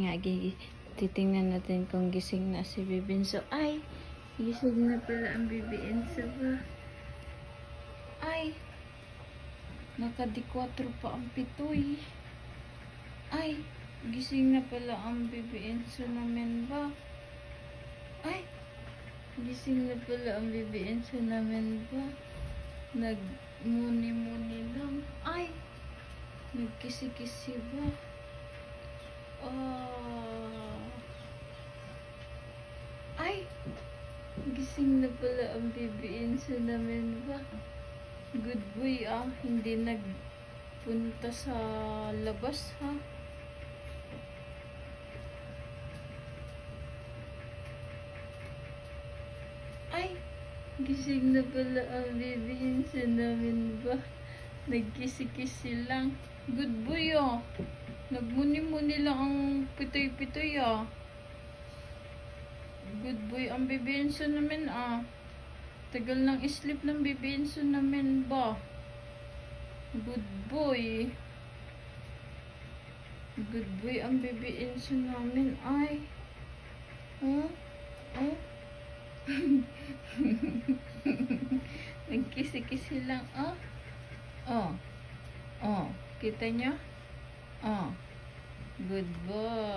Nga, titingnan natin kung gising na si Bibinso. Ay, gising na pala ang Bibinso ba? Ay, nakadi-4 pa ang pitoy. Ay, gising na pala ang Bibinso namin ba? Ay, gising na pala ang Bibinso namin ba? Nagmuni-muni lang. Ay, nagkisi-kisi ba? Oh. Ay! Gising na pala ang bibiin sa namin ba? Good boy ah, hindi nagpunta sa labas ha? Ay! Gising na pala ang bibiin sa namin ba? Nagkisi-kisi lang. Good boy ah. Nagmuni-muni lang ang pitoy-pitoy ah. Good boy ang bibenso namin ah. Tagal ng sleep ng bibenso namin ba? Good boy. Good boy ang bibenso namin ay. Huh? Huh? Nagkisi-kisi lang ah. Oh. Oh. Kita nyo? Oh. Good boy.